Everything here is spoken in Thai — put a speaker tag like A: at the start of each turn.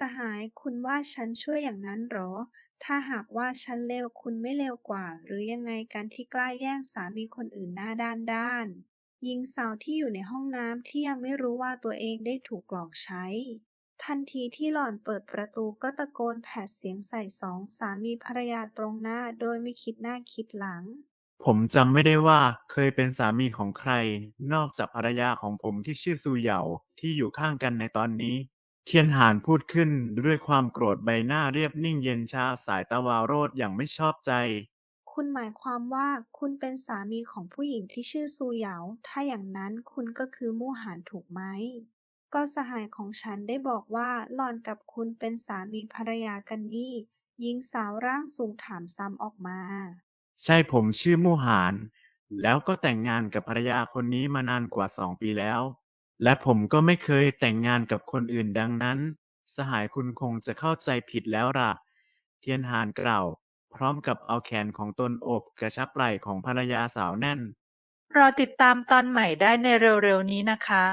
A: สหาย คุณว่าฉันช่วยอย่างนั้นเหรอ ถ้าหากว่าฉันเลวคุณไม่เลวกว่า หรือยังไงกันที่กล้าแย่งสามีคนอื่นหน้าด้านด้าน หญิงสาวที่อยู่ในห้องน้ำที่ยังไม่รู้ว่าตัวเองได้ถูกหลอกใช้ ทันทีที่หล่อนเปิดประตูก็ตะโกนแผดเสียงใส่สองสามีภรรยาตรงหน้าโดยไม่คิดหน้าคิดหลัง
B: ผมจำไม่ได้ว่าเคยเป็นสามีของใคร นอกจากภรรยาของผมที่ชื่อซูเหยาที่อยู่ข้างกันในตอนนี้ เทียนหานพูดขึ้นด้วยความโกรธใบหน้าเรียบนิ่งเย็นชาสายตาวาวโรดอย่างไม่ชอบใจ
A: คุณหมายความว่าคุณเป็นสามีของผู้หญิงที่ชื่อซูเหยา ถ้าอย่างนั้นคุณก็คือมู่หานถูกไหม ก็สหายของฉันได้บอกว่าหล่อนกับคุณเป็นสามีภรรยากันนี่หญิงสาวร่างสูงถามซ้ำออกมา
B: ใช่ผมชื่อมู่หาน แล้วก็แต่งงานกับภรรยาคนนี้มานานกว่าสองปีแล้ว และผมก็ไม่เคยแต่งงานกับคนอื่นดังนั้น สหายคุณคงจะเข้าใจผิดแล้วล่ะ เทียนหานกล่าว พร้อมกับเอาแขนของตนโอบกระชับไหล่ของภรรยาสาวแน่น
C: รอติดตามตอนใหม่ได้ในเร็วๆนี้นะคะ